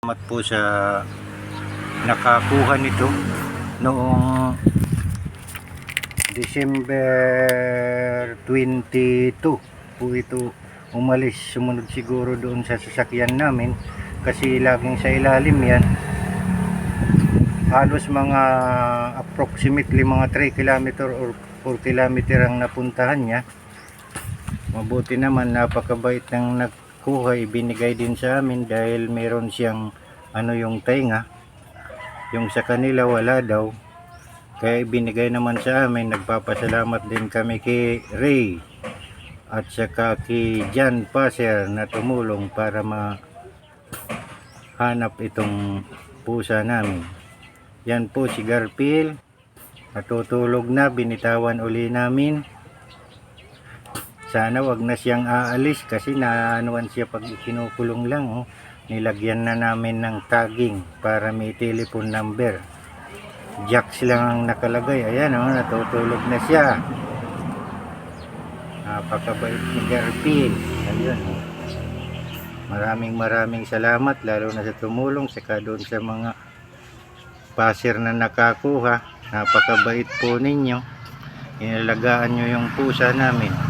Salamat po sa nakakuha nito noong December 22 po ito umalis sumunod siguro doon sa sasakyan namin kasi laging sa ilalim yan. Halos mga approximately mga 3 kilometer or 4 kilometer ang napuntahan niya. Mabuti naman napakabait ng nagkuha ibinigay din sa amin dahil meron siyang ano yung tainga. Yung sa kanila wala daw. Kaya ibinigay naman sa amin nagpapasalamat din kami kay Ray at saka kay Jan Passer na tumulong para ma hanap itong pusa namin. Yan po si Garfield. Natutulog na binitawan uli namin sana wag na siyang aalis kasi naanuan siya pag kinukulong lang oh. nilagyan na namin ng tagging para may telephone number. Jacks lang ang nakalagay. Ayan oh, natutulog na siya. Napakabait ni Garfield. Ayun oh. maraming maraming salamat lalo na sa tumulong saka doon sa mga pasir na nakakuha. Napakabait po ninyo. Inalagaan nyo yung pusa namin